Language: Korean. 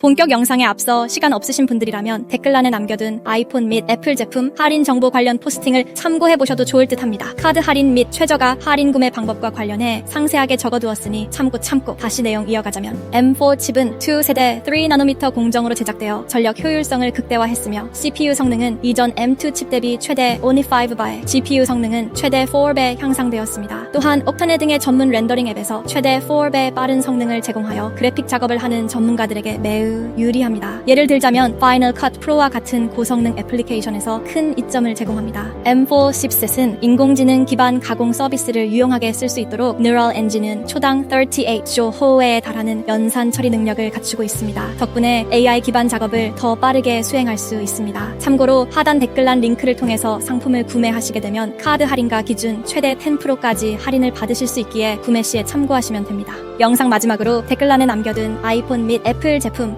본격 영상에 앞서 시간 없으신 분들이라면 댓글란에 남겨둔 아이폰 및 애플 제품 할인 정보 관련 포스팅을 참고해 보셔도 좋을 듯 합니다. 카드 할인 및 최저가 할인 구매 방법과 관련해 상세하게 적어두었으니 참고 참고 다시 내용 이어가자면 M4 칩은 2세대 3나노미터 공정으로 제작되어 전력 효율성을 극대화했으며 CPU 성능은 이전 M2 칩 대비 최대 5.5배, GPU 성능은 최대 4배 향상되었습니다. 또한 옥타네 등의 전문 렌더링 앱에서 최대 4배 빠른 성능을 제공하여 그래픽 작업을 하는 전문가들에게 매우 유리합니다. 예를 들자면 Final Cut Pro와 같은 고성능 애플리케이션에서 큰 이점을 제공합니다. M4 칩셋은 인공지능 기반 가공 서비스를 유용하게 쓸 수 있도록 Neural Engine은 초당 38조 호회에 달하는 연산 처리 능력을 갖추고 있습니다. 덕분에 AI 기반 작업을 더 빠르게 수행할 수 있습니다. 참고로 하단 댓글란 링크를 통해서 상품을 구매하시게 되면 카드 할인가 기준 최대 10%까지 할인을 받으실 수 있기에 구매 시에 참고하시면 됩니다. 영상 마지막으로 댓글란에 남겨둔 아이폰 및 애플 제품